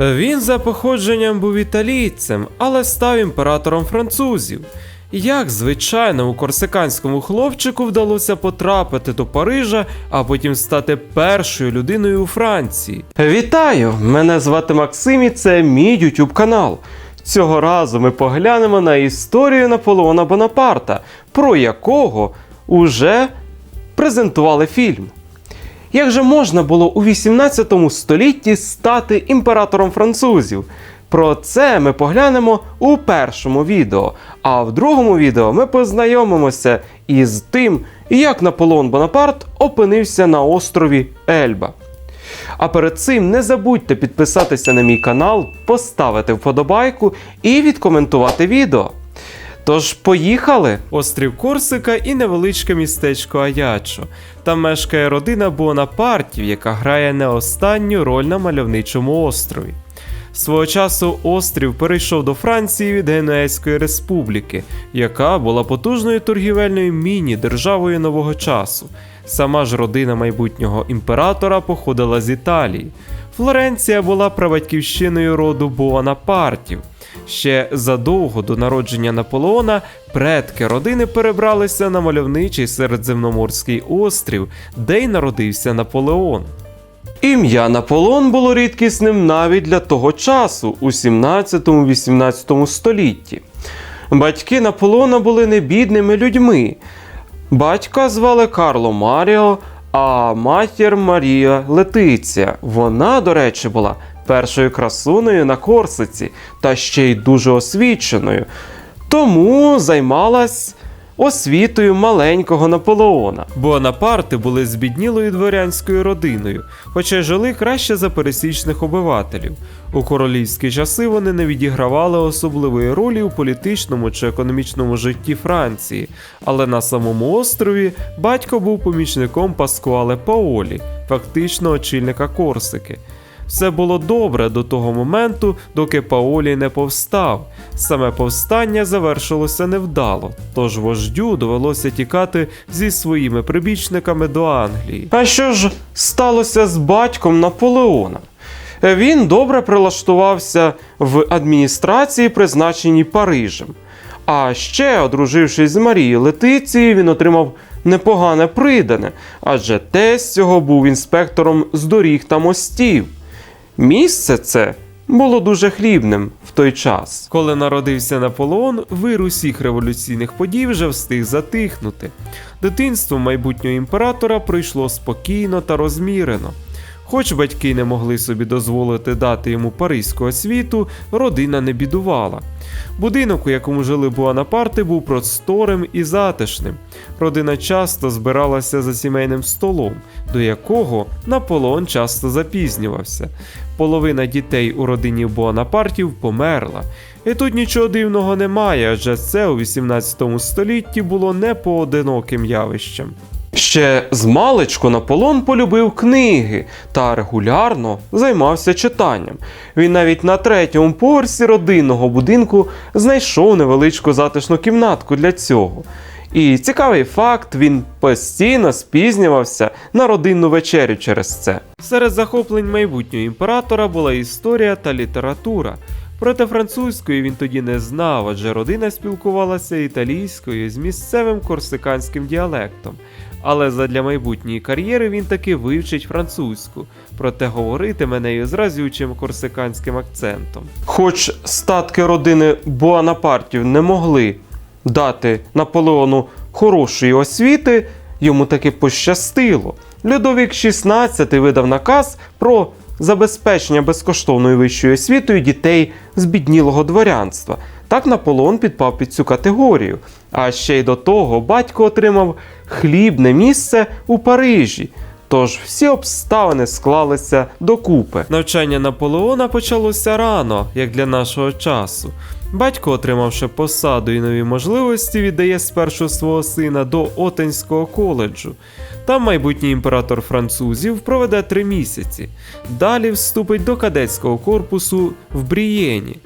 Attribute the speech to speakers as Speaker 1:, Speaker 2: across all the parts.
Speaker 1: Він за походженням був італійцем, але став імператором французів. Як звичайному корсиканському хлопчику вдалося потрапити до Парижа, а потім стати першою людиною у Франції. Вітаю! Мене звати Максим і це мій YouTube канал. Цього разу ми поглянемо на історію Наполеона Бонапарта, про якого уже презентували фільм. Як же можна було у 18 столітті стати імператором французів? Про це ми поглянемо у першому відео. А в другому відео ми познайомимося із тим, як Наполеон Бонапарт опинився на острові Ельба. А перед цим не забудьте підписатися на мій канал, поставити вподобайку і відкоментувати відео. Тож поїхали! Острів Корсика і невеличке містечко Аячо. Там мешкає родина Бонапартів, яка грає не останню роль на мальовничому острові. Свого часу острів перейшов до Франції від Генуезької республіки, яка була потужною торгівельною міні-державою нового часу. Сама ж родина майбутнього імператора походила з Італії. Флоренція була прабатьківщиною роду Буонапартів. Ще задовго до народження Наполеона предки родини перебралися на мальовничий середземноморський острів, де й народився Наполеон. Ім'я Наполеон було рідкісним навіть для того часу, у 17-18 столітті. Батьки Наполеона були небідними людьми. Батька звали Карло Маріо, а матір Марія Летиція. Вона, до речі, була першою красунею на Корсиці та ще й дуже освіченою. Тому займалась освітою маленького Наполеона. Бонапарти були збіднілою дворянською родиною, хоча жили краще за пересічних обивателів. У королівські часи вони не відігравали особливої ролі у політичному чи економічному житті Франції, але на самому острові батько був помічником Паскуале Паолі, фактично очільника Корсики. Все було добре до того моменту, доки Паолі не повстав. Саме повстання завершилося невдало, тож вождю довелося тікати зі своїми прибічниками до Англії. А що ж сталося з батьком Наполеона? Він добре прилаштувався в адміністрації, призначеній Парижем. А ще, одружившись з Марією Летицією, він отримав непогане придане, адже тесть цього був інспектором з доріг та мостів. Місце це було дуже хлібним в той час. Коли народився Наполеон, вир усіх революційних подій вже встиг затихнути. Дитинство майбутнього імператора пройшло спокійно та розмірено. Хоч батьки не могли собі дозволити дати йому паризьку освіту, родина не бідувала. Будинок, у якому жили Буанапарти, був просторим і затишним. Родина часто збиралася за сімейним столом, до якого Наполеон часто запізнювався. Половина дітей у родині Буанапартів померла. І тут нічого дивного немає, адже це у 18 столітті було не поодиноким явищем. Ще з маличку Наполеон полюбив книги та регулярно займався читанням. Він навіть на третьому поверсі родинного будинку знайшов невеличку затишну кімнатку для цього. І цікавий факт, він постійно спізнювався на родинну вечерю через це. Серед захоплень майбутнього імператора була історія та література. Проте французької він тоді не знав, адже родина спілкувалася італійською з місцевим корсиканським діалектом. Але задля майбутньої кар'єри він таки вивчить французьку, проте говоритиме нею з разючим корсиканським акцентом. Хоч статки родини Буанапартів не могли дати Наполеону хорошої освіти, йому таки пощастило. Людовік XVI видав наказ про забезпечення безкоштовною вищою освітою дітей з біднілого дворянства. Так Наполеон підпав під цю категорію. А ще й до того батько отримав хлібне місце у Парижі. Тож всі обставини склалися докупи. Навчання Наполеона почалося рано, як для нашого часу. Батько, отримавши посаду і нові можливості, віддає спершу свого сина до Отенського коледжу. Там майбутній імператор французів проведе три місяці. Далі вступить до кадетського корпусу в Брієні.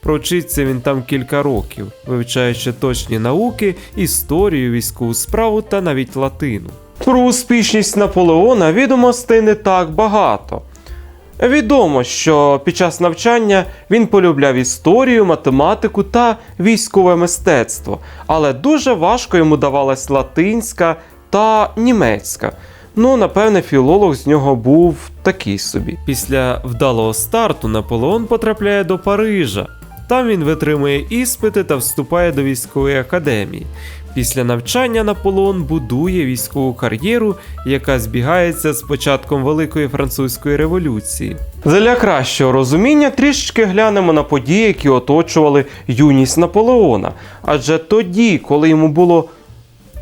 Speaker 1: Провчиться він там кілька років, вивчаючи точні науки, історію, військову справу та навіть латину. Про успішність Наполеона відомостей не так багато. Відомо, що під час навчання він полюбляв історію, математику та військове мистецтво, але дуже важко йому давалась латинська та німецька. Ну, напевне, філолог з нього був такий собі. Після вдалого старту Наполеон потрапляє до Парижа. Там він витримує іспити та вступає до військової академії. Після навчання Наполеон будує військову кар'єру, яка збігається з початком Великої французької революції. Для кращого розуміння трішечки глянемо на події, які оточували юність Наполеона. Адже тоді, коли йому було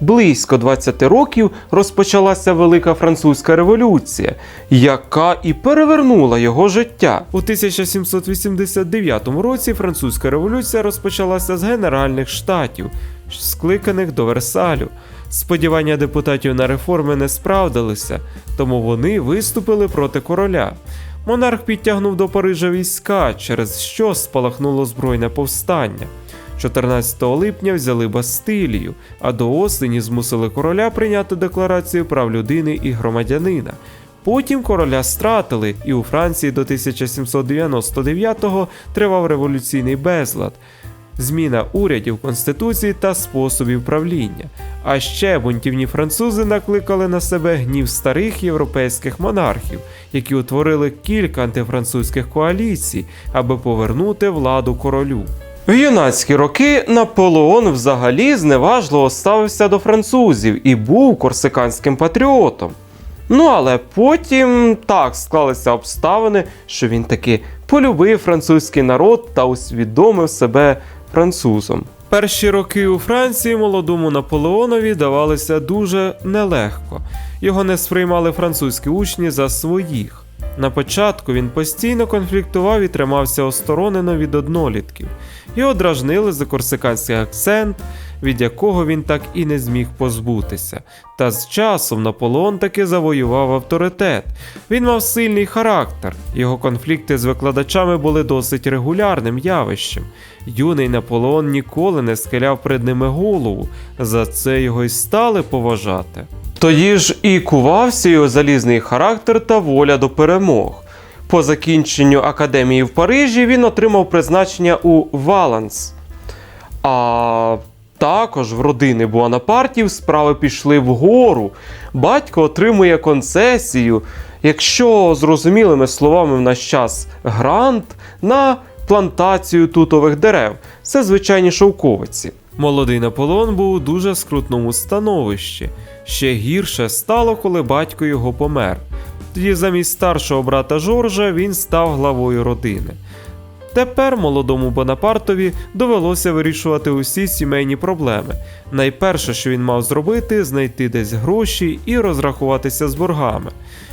Speaker 1: близько 20 років, розпочалася Велика Французька революція, яка і перевернула його життя. У 1789 році французька революція розпочалася з генеральних штатів, скликаних до Версалю. Сподівання депутатів на реформи не справдилися, тому вони виступили проти короля. Монарх підтягнув до Парижа війська, через що спалахнуло збройне повстання. 14 липня взяли Бастилію, а до осені змусили короля прийняти декларацію прав людини і громадянина. Потім короля стратили, і у Франції до 1799-го тривав революційний безлад, зміна урядів, конституції та способів правління. А ще бунтівні французи накликали на себе гнів старих європейських монархів, які утворили кілька антифранцузьких коаліцій, аби повернути владу королю. В юнацькі роки Наполеон взагалі зневажливо ставився до французів і був корсиканським патріотом. Ну але потім так склалися обставини, що він таки полюбив французький народ та усвідомив себе французом. Перші роки у Франції молодому Наполеонові давалися дуже нелегко. Його не сприймали французькі учні за своїх. На початку він постійно конфліктував і тримався осторонено від однолітків. Його дражнили за корсиканський акцент, від якого він так і не зміг позбутися. Та з часом Наполеон таки завоював авторитет. Він мав сильний характер. Його конфлікти з викладачами були досить регулярним явищем. Юний Наполеон ніколи не схиляв перед ними голову, за це його й стали поважати. Тоді ж і кувався його залізний характер та воля до перемог. По закінченню академії в Парижі він отримав призначення у Валанс. А також в родини Буанапартів справи пішли вгору. Батько отримує концесію, якщо зрозумілими словами в наш час грант на плантацію тутових дерев. Це звичайні шовковиці. Молодий Наполеон був у дуже скрутному становищі. Ще гірше стало, коли батько його помер. Тоді замість старшого брата Жоржа він став главою родини. Тепер молодому Бонапартові довелося вирішувати усі сімейні проблеми. Найперше, що він мав зробити, знайти десь гроші і розрахуватися з боргами.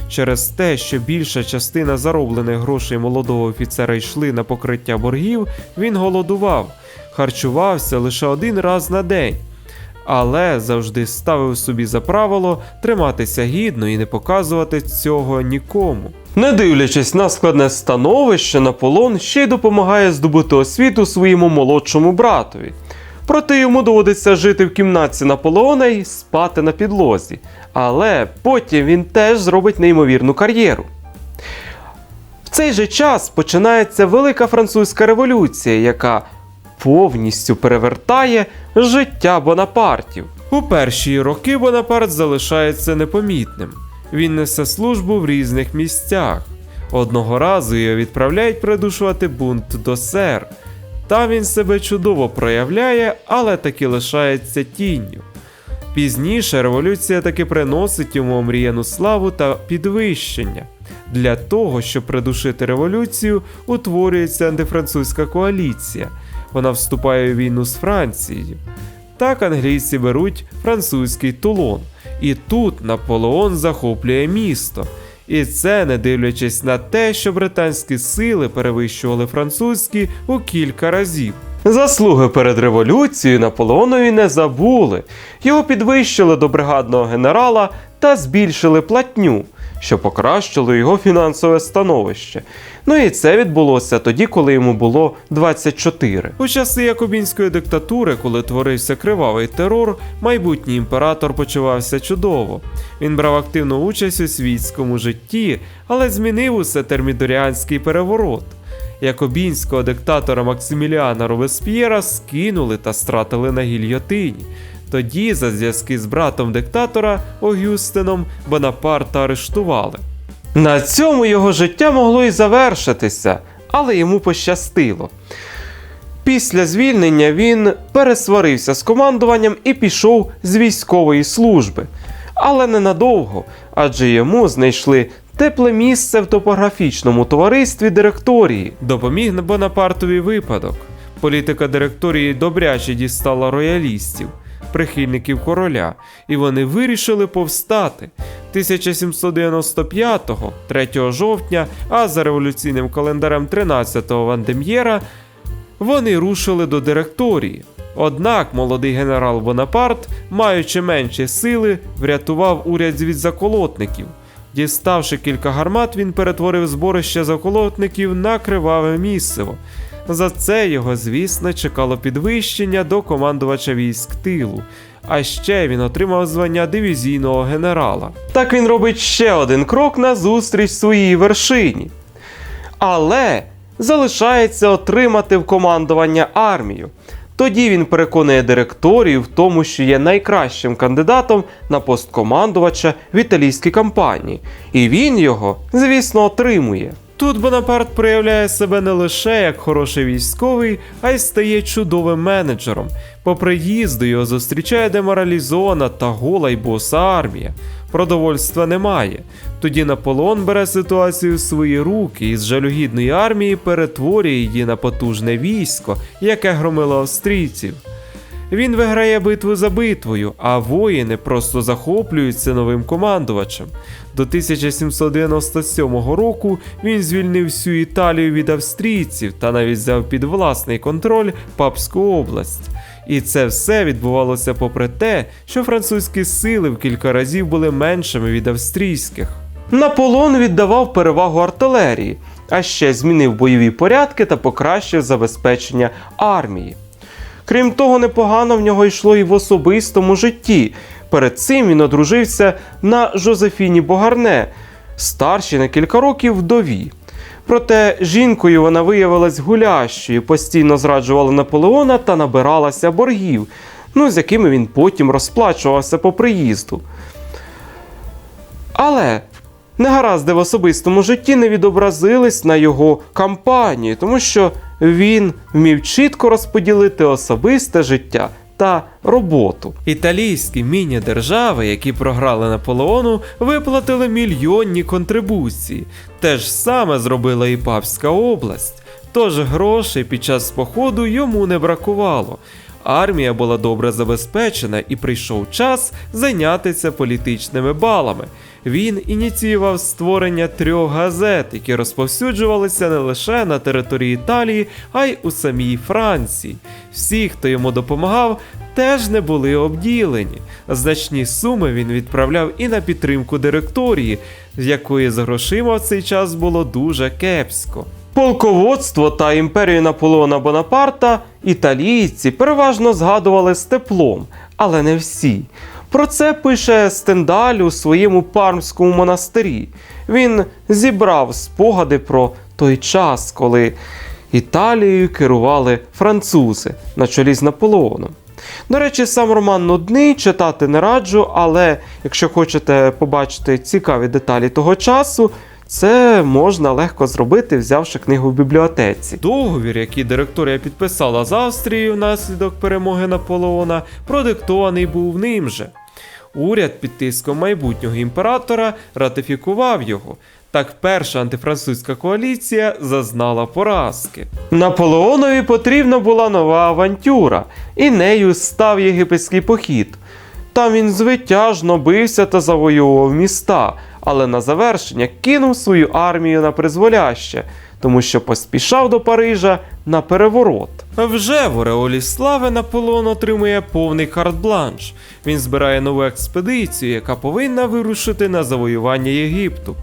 Speaker 1: Через те, що більша частина зароблених грошей молодого офіцера йшли на покриття боргів, він голодував, харчувався лише один раз на день. Але завжди ставив собі за правило триматися гідно і не показувати цього нікому. Не дивлячись на складне становище, Наполеон ще й допомагає здобути освіту своєму молодшому братові. Проте йому доводиться жити в кімнатці Наполеона і спати на підлозі. Але потім він теж зробить неймовірну кар'єру. В цей же час починається Велика Французька революція, яка повністю перевертає життя Бонапартів. У перші роки Бонапарт залишається непомітним. Він несе службу в різних місцях. Одного разу його відправляють придушувати бунт до сер. Там він себе чудово проявляє, але таки лишається тінню. Пізніше революція таки приносить йому омріяну славу та підвищення. Для того, щоб придушити революцію, утворюється антифранцузька коаліція. Вона вступає у війну з Францією. Так англійці беруть французький Тулон. І тут Наполеон захоплює місто. І це не дивлячись на те, що британські сили перевищували французькі у кілька разів. Заслуги перед революцією Наполеонові не забули. Його підвищили до бригадного генерала та збільшили платню. що покращило його фінансове становище. Ну і це відбулося тоді, коли йому було 24. У часи якобінської диктатури, коли творився кривавий терор, майбутній імператор почувався чудово. Він брав активну участь у світському житті, але змінив усе термідоріанський переворот. Якобінського диктатора Максиміліана Робесп'єра скинули та стратили на гільйотині. Тоді, за зв'язки з братом диктатора Огюстином, Бонапарта арештували. На цьому його життя могло і завершитися, але йому пощастило. Після звільнення він пересварився з командуванням і пішов з військової служби. Але ненадовго, адже йому знайшли тепле місце в топографічному товаристві директорії. Допоміг Бонапартові випадок. Політика директорії добряче дістала роялістів, прихильників короля, і вони вирішили повстати. 1795-го, 3 жовтня, а за революційним календарем 13-го Вандем'єра, вони рушили до директорії. Однак молодий генерал Бонапарт, маючи менші сили, врятував уряд від заколотників. Діставши кілька гармат, він перетворив зборище заколотників на криваве місиво. За це його, звісно, чекало підвищення до командувача військ тилу. А ще він отримав звання дивізійного генерала. Так він робить ще один крок на зустріч своїй вершині. Але залишається отримати в командування армію. Тоді він переконує директорію в тому, що є найкращим кандидатом на пост командувача в італійській кампанії, і він його, звісно, отримує. Тут Бонапарт проявляє себе не лише як хороший військовий, а й стає чудовим менеджером. По приїзду його зустрічає деморалізована та гола й боса армія. Продовольства немає. Тоді Наполеон бере ситуацію в свої руки і з жалюгідної армії перетворює її на потужне військо, яке громило австрійців. Він виграє битву за битвою, а воїни просто захоплюються новим командувачем. До 1797 року він звільнив всю Італію від австрійців та навіть взяв під власний контроль Папську область. І це все відбувалося попри те, що французькі сили в кілька разів були меншими від австрійських. Наполеон віддавав перевагу артилерії, а ще змінив бойові порядки та покращив забезпечення армії. Крім того, непогано в нього йшло і в особистому житті. Перед цим він одружився на Жозефіні Богарне, старшій на кілька років вдові. Проте жінкою вона виявилась гулящою, постійно зраджувала Наполеона та набиралася боргів, ну з якими він потім розплачувався по приїзду. Але негаразди в особистому житті не відобразились на його кампанії, тому що він вмів чітко розподілити особисте життя та роботу. Італійські міні-держави, які програли Наполеону, виплатили мільйонні контрибуції. Те ж саме зробила і Папська область. Тож грошей під час походу йому не бракувало. Армія була добре забезпечена і прийшов час зайнятися політичними балами. Він ініціював створення трьох газет, які розповсюджувалися не лише на території Італії, а й у самій Франції. Всі, хто йому допомагав, теж не були обділені. Значні суми він відправляв і на підтримку директорії, з якої з грошима в цей час було дуже кепсько. Полководство та імперію Наполеона Бонапарта італійці переважно згадували з теплом, але не всі. Про це пише Стендаль у своєму пармському монастирі. Він зібрав спогади про той час, коли Італією керували французи на чолі з Наполеоном. До речі, сам роман нудний, читати не раджу, але якщо хочете побачити цікаві деталі того часу, це можна легко зробити, взявши книгу в бібліотеці. Договір, який директорія підписала з Австрією внаслідок перемоги Наполеона, продиктований був ним же. Уряд під тиском майбутнього імператора ратифікував його. Так перша антифранцузька коаліція зазнала поразки. Наполеонові потрібна була нова авантюра, і нею став єгипетський похід. Там він звитяжно бився та завоював міста, але на завершення кинув свою армію на призволяще, тому що поспішав до Парижа на переворот. Вже в Ореолі Слави Наполеон отримує повний карт-бланш. Він збирає нову експедицію, яка повинна вирушити на завоювання Єгипту.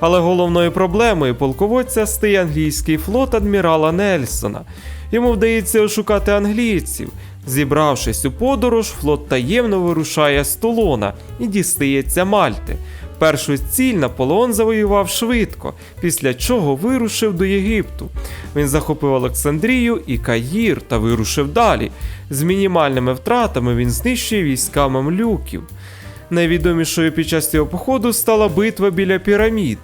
Speaker 1: Але головною проблемою полководця стає англійський флот адмірала Нельсона. Йому вдається ошукати англійців. Зібравшись у подорож, флот таємно вирушає з Тулона і дістається Мальти. Першу ціль Наполеон завоював швидко, після чого вирушив до Єгипту. Він захопив Олександрію і Каїр та вирушив далі. З мінімальними втратами він знищує війська мамлюків. Найвідомішою під час цього походу стала битва біля пірамід,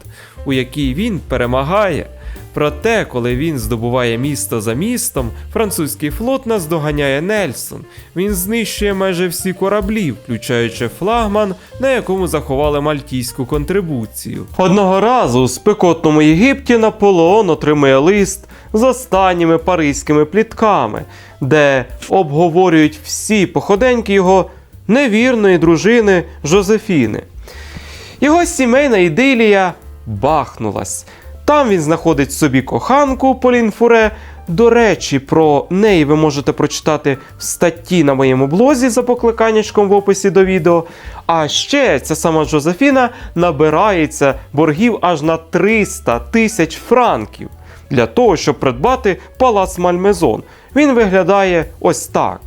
Speaker 1: у якій він перемагає. Проте, коли він здобуває місто за містом, французький флот наздоганяє Нельсон. Він знищує майже всі кораблі, включаючи флагман, на якому заховали мальтійську контрибуцію. Одного разу у спекотному Єгипті Наполеон отримує лист з останніми паризькими плітками, де обговорюють всі походеньки його невірної дружини Жозефіни. Його сімейна ідилія бахнулась. Там він знаходить собі коханку Полін Фуре. До речі, про неї ви можете прочитати в статті на моєму блозі за покликаннячком в описі до відео. А ще ця сама Жозефіна набирається боргів аж на 300 тисяч франків для того, щоб придбати палац Мальмезон. Він виглядає ось так.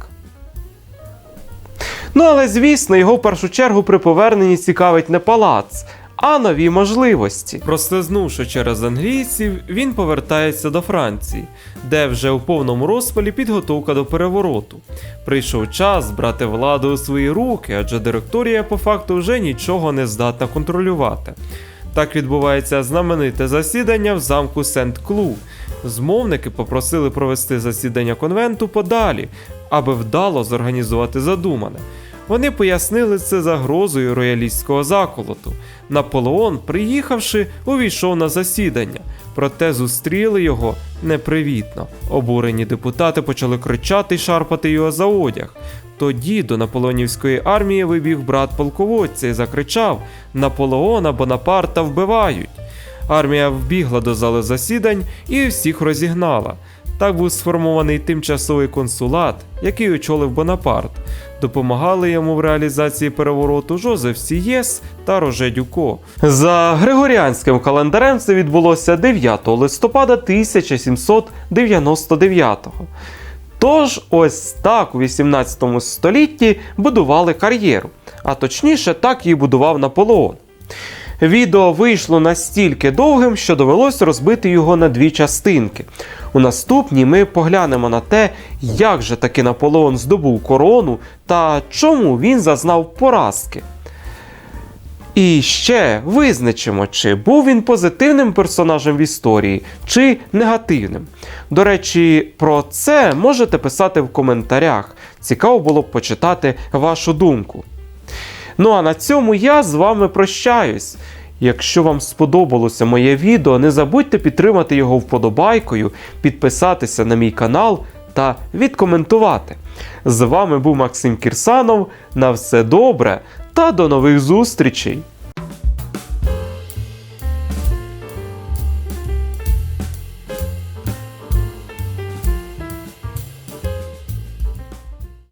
Speaker 1: Ну але звісно, його в першу чергу при поверненні цікавить не палац, а нові можливості. Прослизнувши через англійців, він повертається до Франції, де вже у повному розпалі підготовка до перевороту. Прийшов час брати владу у свої руки, адже директорія по факту вже нічого не здатна контролювати. Так відбувається знамените засідання в замку Сент-Клу. Змовники попросили провести засідання конвенту подалі, аби вдало зорганізувати задумане. Вони пояснили це загрозою роялістського заколоту. Наполеон, приїхавши, увійшов на засідання, проте зустріли його непривітно. Обурені депутати почали кричати й шарпати його за одяг. Тоді до наполеонівської армії вибіг брат полководця і закричав: Наполеона Бонапарта вбивають. Армія вбігла до зали засідань і всіх розігнала. Так був сформований тимчасовий консулат, який очолив Бонапарт. Допомагали йому в реалізації перевороту Жозеф Сієс та Роже Дюко. За григоріанським календарем це відбулося 9 листопада 1799 Тож ось так у 18 столітті будували кар'єру, а точніше так її будував Наполеон. Відео вийшло настільки довгим, що довелось розбити його на дві частинки. У наступній ми поглянемо на те, як же таки Наполеон здобув корону та чому він зазнав поразки. І ще визначимо, чи був він позитивним персонажем в історії, чи негативним. До речі, про це можете писати в коментарях. Цікаво було б почитати вашу думку. Ну а на цьому я з вами прощаюсь. Якщо вам сподобалося моє відео, не забудьте підтримати його вподобайкою, підписатися на мій канал та відкоментувати. З вами був Максим Кірсанов. На все добре та до нових зустрічей!